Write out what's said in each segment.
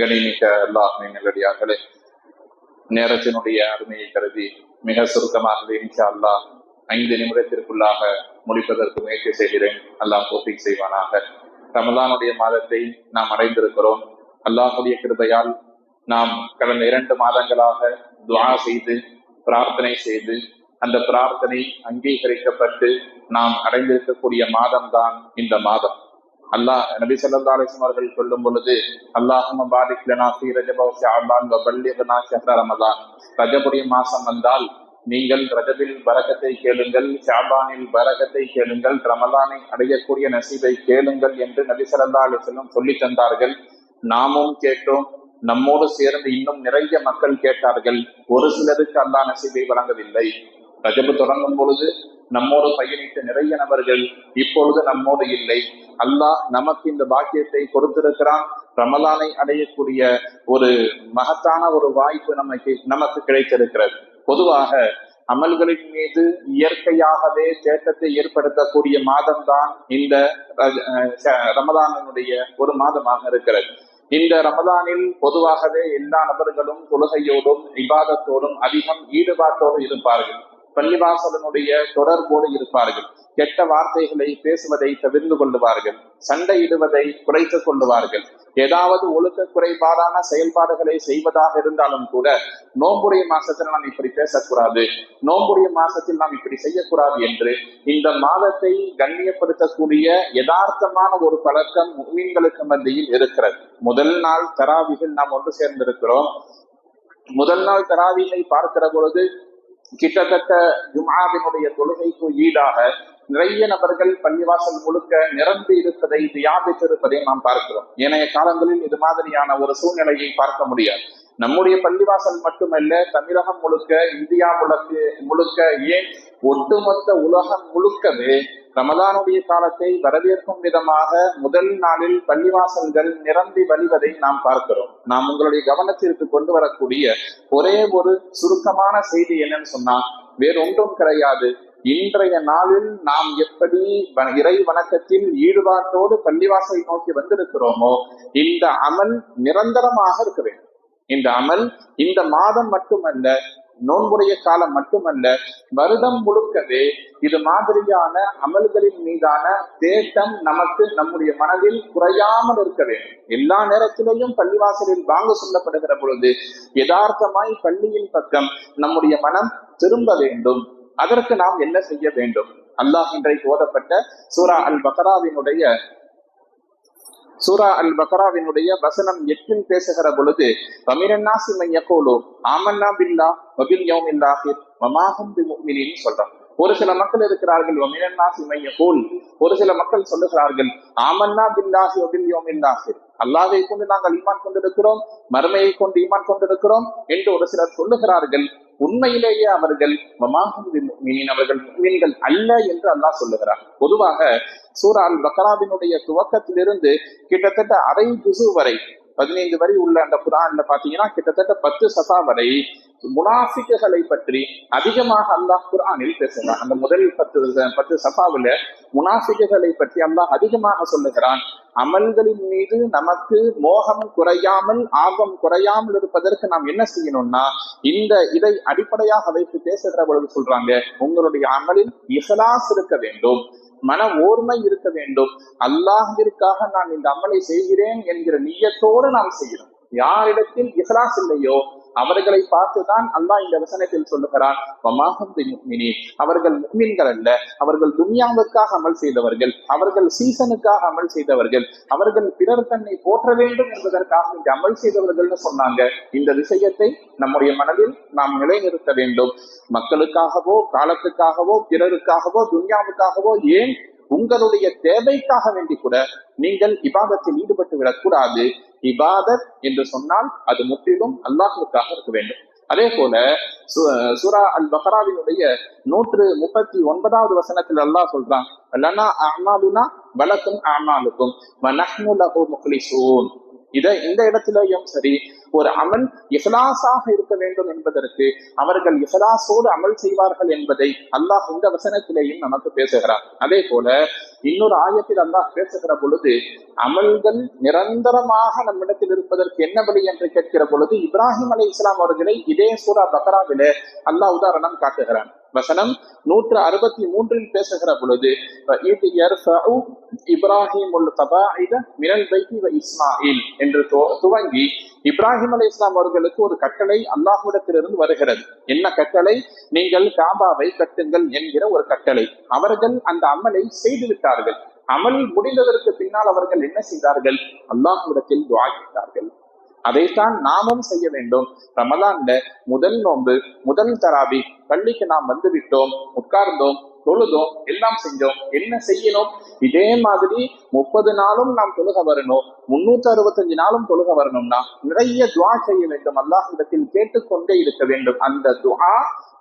கணிமிக்க அல்லாஹ் நல்லடியார்களே நேரத்தினுடைய அருமையை கருதி மிக சுருக்கமாக இன்ஷா அல்லாஹ் ஐந்து நிமிடத்திற்குள்ளாக முடிப்பதற்கு முயற்சி செய்கிறேன். அல்லாஹ் பூர்த்தி செய்வானாக. ரமலானுடைய மாதத்தை நாம் அடைந்திருக்கிறோம். அல்லாஹுடைய கிருபையால் நாம் கடந்த இரண்டு மாதங்களாக துவா செய்து பிரார்த்தனை செய்து அந்த பிரார்த்தனை அங்கீகரிக்கப்பட்டு நாம் அடைந்திருக்கக்கூடிய மாதம்தான் இந்த மாதம். அல்லாஹ் நபி ஸல்லல்லாஹு அலைஹி அவர்கள் சொல்லும் பொழுது அல்லாஹும்ம பாரிக் லனா ஃபீ ஷஹ்ர ரமதான். ரஜபுடைய மாசம் வந்தால் நீங்கள் ரஜபில் வரகத்தை கேளுங்கள் ஷாபானில் வரகத்தை கேளுங்கள் ரமலானை அடையக்கூடிய நசீபை கேளுங்கள் என்று நபி ஸல்லல்லாஹு அலைஹி சொல்லி தந்தார்கள். நாமும் கேட்டோம் நம்மோடு சேர்ந்து இன்னும் நிறைய மக்கள் கேட்டார்கள். ஒரு சிலருக்கு அல்லா நசீபை வழங்கவில்லை. ரஜபு தொடங்கும் பொழுது நம்மோடு பயணித்த நிறைய நபர்கள் இப்பொழுது நம்மோடு இல்லை. அல்லாஹ் நமக்கு இந்த பாக்கியத்தை கொடுத்திருக்கிறான். ரமலானை அடையக்கூடிய ஒரு மகத்தான ஒரு வாய்ப்பு நமக்கு நமக்கு கிடைத்திருக்கிறது. பொதுவாக அமல்களின் மீது இயற்கையாகவே தேட்டத்தை ஏற்படுத்தக்கூடிய மாதம்தான் இந்த ரஜ- அஹ் ஒரு மாதமாக இருக்கிறது. இந்த ரமதானில் பொதுவாகவே எல்லா நபர்களும் தொழுகையோடும் விவாதத்தோடும் அதிகம் ஈடுபாட்டோடு இருப்பார்கள். பள்ளிவாசலனுடைய தொடர்போடு இருப்பார்கள். கெட்ட வார்த்தைகளை பேசுவதை தவிர்ந்து கொள்ளுவார்கள். சண்டையிடுவதை குறைத்துக் கொள்ளுவார்கள். ஏதாவது ஒழுக்க குறைபாடான செயல்பாடுகளை செய்வதாக இருந்தாலும் கூட நோம்புடைய மாசத்தில் நாம் இப்படி பேசக்கூடாது. நோம்புடைய மாசத்தில் நாம் இப்படி செய்யக்கூடாது என்று இந்த மாதத்தை கண்ணியப்படுத்தக்கூடிய யதார்த்தமான ஒரு பழக்கம் முஸ்லிம்களுக்கு மத்தியில் இருக்கிறது. முதல் நாள் தராவிகள் நாம் ஒன்று சேர்ந்திருக்கிறோம். முதல் நாள் தராவிகை பார்க்கிற பொழுது கிட்டத்தட்ட ஜும்ஆவினுடைய தொழுகைக்கு ஈடாக நிறைய நபர்கள் பள்ளிவாசல் முழுக்க நிரம்பி இருப்பதை வியாபித்திருப்பதை நாம் பார்க்கிறோம். ஏனைய காலங்களில் இது மாதிரியான ஒரு சூழ்நிலையை பார்க்க முடியாது. நம்முடைய பள்ளிவாசல் மட்டுமல்ல தமிழகம் முழுக்க இந்தியா முழுக்க முழுக்க ஏன் ஒட்டுமொத்த உலகம் முழுக்கவே ரமதானுடைய காலத்தை வரவேற்கும் விதமாக முதல் நாளில் பள்ளிவாசல்கள் நிரம்பி வழிவதை நாம் பார்க்கிறோம். நாம் உங்களுடைய கவனத்திற்கு கொண்டு வரக்கூடிய ஒரே ஒரு சுருக்கமான செய்தி என்னன்னு சொன்னா வேறொன்றும் கிடையாது. இன்றைய நாளில் நாம் எப்படி வ- இறை வணக்கத்தில் ஈடுபாட்டோடு பள்ளிவாசலை நோக்கி வந்திருக்கிறோமோ இந்த அமல் நிரந்தரமாக இருக்க வேண்டும். இந்த அமல் இந்த மாதம் மட்டுமல்ல நோன்புடைய காலம் மட்டுமல்ல வருடம் முழுக்கவே இது மாதிரியான அமல்களின் மீதான தேட்டம் நமக்கு நம்முடைய மனதில் குறையாமல் இருக்க வேண்டும். எல்லா நேரத்திலையும் பள்ளிவாசலில் வாங்க சொல்லப்படுகிற பொழுது யதார்த்தமாய் பள்ளியின் பக்கம் நம்முடைய மனம் திரும்ப வேண்டும். அதற்கு நாம் என்ன செய்ய வேண்டும்? அல்லாஹ் இன்றைக்கு ஓதப்பட்ட சூரா அல் பக்ராவினுடைய சூரா அல் பக்ராவினுடைய வசனம் எட்டில் பேசுகிற பொழுது பமிரன்னாசி மையக்கோலோ ஆமன்னா பில்லா வபில் யோம் இல்லாஹிர் மமாஹம் பிமுஃமினின் சொல்றான் ஒரு சில மக்கள் இருக்கிறார்கள் வமினண்ணா சிமைய கோல். ஒரு சில மக்கள் சொல்லுகிறார்கள் ஆமன்னா பில்லாஹி வபில் யோம் ஆஹிர் அல்லாஹை கொண்டு நாங்கள் ஈமான் கொண்டிருக்கிறோம் மறுமையை கொண்டு ஈமான் கொண்டிருக்கிறோம் என்று ஒரு சிலர் சொல்லுகிறார்கள் உண்மையிலேயே அவர்கள் வமாஹும் அவர்கள் அல்ல என்று அல்லாஹ் சொல்லுகிறார். பொதுவாக சூரா அல் பக்ராவினுடைய துவக்கத்திலிருந்து கிட்டத்தட்ட அரை குசு வரை பதினைந்து வரை உள்ள அந்த குரான்ல பாத்தீங்கன்னா கிட்டத்தட்ட பத்து சதா வரை முனாஃபிக்குகளை பற்றி அதிகமாக அல்லாஹ் குரானில் பேசுகிறான். அந்த முதல் பத்து பத்து சஃபாவுல முனாஃபிக்குகளை பற்றி அல்லாஹ் அதிகமாக சொல்லுகிறான். அமல்களின் மீது நமக்கு மோகம் குறையாமல் ஆர்வம் குறையாமல் இருப்பதற்கு நாம் என்ன செய்யணும்னா இந்த இதை அடிப்படையாக வைத்து பேசுகிற பொழுது சொல்றாங்க உங்களுடைய அமலில் இசலாஸ் இருக்க வேண்டும் மன ஓர்மை இருக்க வேண்டும். அல்லாஹிற்காக நான் இந்த அமலை செய்கிறேன் என்கிற நியத்தோடு நாம் செய்யணும். யாரிடத்தில் இசலாஸ் இல்லையோ அவர்களை பார்த்துதான் அல்லாஹ் இந்த வசனத்தில் சொல்லுகிறான். அவர்கள் முக்மின்கள் அல்ல. அவர்கள் துன்யாவுக்காக அமல் செய்தவர்கள். அவர்கள் சீசனுக்காக அமல் செய்தவர்கள். அவர்கள் பிறர் தன்னை போற்ற வேண்டும் என்பதற்காக இந்த அமல் செய்தவர்கள்னு சொன்னாங்க. இந்த விஷயத்தை நம்முடைய மனதில் நாம் நிலைநிறுத்த வேண்டும். மக்களுக்காகவோ காலத்துக்காகவோ பிறருக்காகவோ துன்யாவுக்காகவோ ஏன் உங்களுடைய தேவைக்காக வேண்டி கூட நீங்கள் இபாதத்தில் ஈடுபட்டு விடக்கூடாது. இபாதத் என்று சொன்னால் அது முற்றிலும் அல்லாஹுக்காக இருக்க வேண்டும். அதே போல சு- சூரா அல் பஹராவினுடைய நூற்று முப்பத்தி ஒன்பதாவது வசனத்தில் அல்லாஹ் சொல்றான் லனா அமாலுனா வலக்கும் அமாலுக்கும் இதை இந்த இடத்திலேயும் சரி ஒரு அமல் இஹ்லாஸாக இருக்க வேண்டும் என்பதற்கு அவர்கள் இசலாசோடு அமல் செய்வார்கள் என்பதை அல்லாஹ் இந்த வசனத்திலேயும் நமக்கு பேசுகிறார். அதே போல இன்னொரு ஆயத்தில் அல்லாஹ் பேசுகிற பொழுது அமல்கள் நிரந்தரமாக நம்மிடத்தில் இருப்பதற்கு என்ன வழி என்று கேட்கிற பொழுது இப்ராஹிம் அலை இஸ்லாம் அவர்களை இதே சூரா பக்ராவிலே அல்லாஹ் உதாரணம் காட்டுகிறான். வசனம் நூற்று அறுபத்தி மூன்றில் பேசுகிற பொழுது இப்ராஹிம் மினல் பைத்தி வ இஸ்மாயில் என்று துவங்கி இப்ராஹிம் அலை இஸ்லாம் அவர்களுக்கு ஒரு கட்டளை அல்லாஹ்விடத்திலிருந்து வருகிறது. என்ன கட்டளை? நீங்கள் காபாவை கட்டுங்கள் என்கிற ஒரு கட்டளை. அவர்கள் அந்த அமலை செய்து விட்டார்கள் அமல் முடிந்ததற்கு பின்னால் அவர்கள் என்ன செய்தார்கள்? அல்லாஹ்விடத்தில் துவாகிட்டார்கள் அதைத்தான் நாமும் செய்ய வேண்டும். ரமலான்ல முதல் நோன்பு முதல் தராபி பள்ளிக்கு நாம் வந்து விட்டோம் உட்கார்ந்தோம். தொழுதோம் எல்லாம் செஞ்சோம் என்ன செய்யணும்? இதே மாதிரி முப்பது நாளும் நாம் தொழுக வரணும் முன்னூத்தி அறுபத்தஞ்சு நாளும் தொழுக வரணும்னா நிறைய துவா செய்ய வேண்டும் அல்லாஹ்விடத்தில் கேட்டுக்கொண்டே இருக்க வேண்டும். அந்த துவா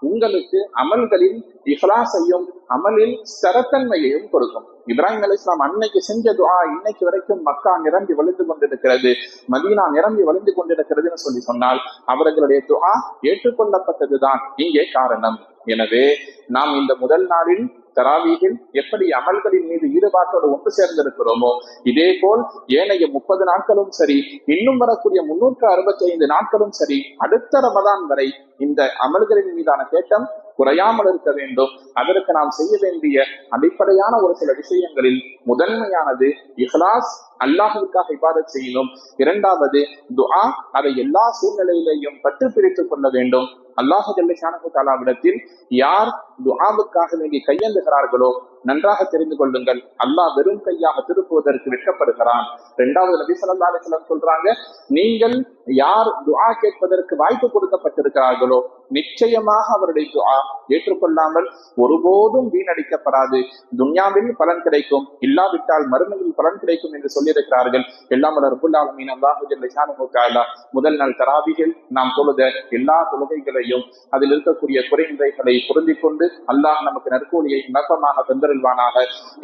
உங்களுக்கு அமல்களில் இஹ்லாஸையும் அமலில் ஸ்தரத்தன்மையையும் கொடுக்கும். இப்ராஹிம் அலி இஸ்லாம் அன்னைக்கு செஞ்ச துவா இன்னைக்கு வரைக்கும் மக்கா நிரம்பி வலிந்து கொண்டிருக்கிறது மதீனா நிரம்பி வலிந்து கொண்டிருக்கிறதுன்னு சொல்லி சொன்னால் அவர்களுடைய துவா ஏற்றுக்கொள்ளப்பட்டதுதான் இங்கே காரணம். எனவே நாம் இந்த முதல் நாளில் தராவீகில் எப்படி அமல்களின் மீது ஈடுபாட்டோடு ஒன்று சேர்ந்திருக்கிறோமோ இதே போல் ஏனைய முப்பது நாட்களும் சரி இன்னும் வரக்கூடிய முன்னூற்று அறுபத்தி ஐந்து நாட்களும் சரி அடுத்த ரமதான் வரை இந்த அமல்களின் மீதான தேட்டம் குறையாமல் இருக்க வேண்டும். அதற்கு நாம் செய்ய வேண்டிய அடிப்படையான ஒரு சில விஷயங்களில் முதன்மையானது இஹ்லாஸ் அல்லாஹுக்காக இபாதத் செய்யணும். இரண்டாவது துஆ அதை எல்லா சூழ்நிலையிலையும் பற்று பிரித்துக் கொள்ள வேண்டும். அல்லாஹு ஜல்லிஷானு தாலாவிடத்தில் யார் துஆவுக்காக வேண்டி கையெழுகிறார்களோ நன்றாக தெரிந்து கொள்ளுங்கள். அல்லாஹ் வெறும் கையாக திருப்புவதற்கு வெட்கப்படுகிறான். இரண்டாவது நபி ஸல்லல்லாஹு சொல்றாங்க நீங்கள் யார் துஆ கேட்பதற்கு வாய்ப்பு கொடுக்கப்பட்டிருக்கிறார்களோ நிச்சயமாக அவருடைய துஆ ஏற்றுக்கொள்ளாமல் ஒருபோதும் வீணடிக்கப்படாது. துன்யாவில் பலன் கிடைக்கும் இல்லாவிட்டால் மறுமையில் பலன் கிடைக்கும் என்று சொல்லியிருக்கிறார்கள். எல்லாம் வல்ல ரப்புல் முதல் நாள் தராபிகள் நாம் தொழுத எல்லா தொழுகைகளையும் அதில் இருக்கக்கூடிய குறைநிலைகளை பொருந்திக் கொண்டு அல்லாஹ் நமக்கு நற்கூலியை நற்பமாக தந்தருள்வானாக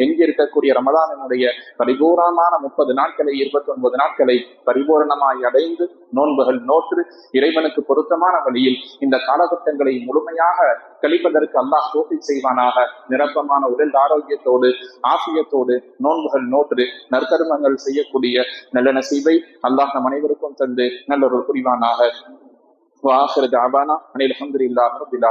எங்கே இருக்கக்கூடிய ரமலானினுடைய பரிபூரணமான முப்பது நாட்களை இருபத்தி ஒன்பது நாட்களை பரிபூரணமாய் அடைந்து நோன்புகள் நோற்று இறைவனுக்கு பொருத்தமான வழியில் இந்த காலகட்டங்களை முழுமையாக கழிப்பதற்கு அல்லாஹ் தோப்பி செய்வானாக. நிரப்பமான உடல் ஆரோக்கியத்தோடு ஆசியத்தோடு நோன்புகள் நோற்று நற்கருமங்கள் செய்யக்கூடிய நல்ல நசீவை அல்லாஹ் நம் அனைவருக்கும் தந்து நல்ல ஒரு புரிவானாக. வாசர் தாபானா அனில் அஹமதுல்லாஹ் ரபில்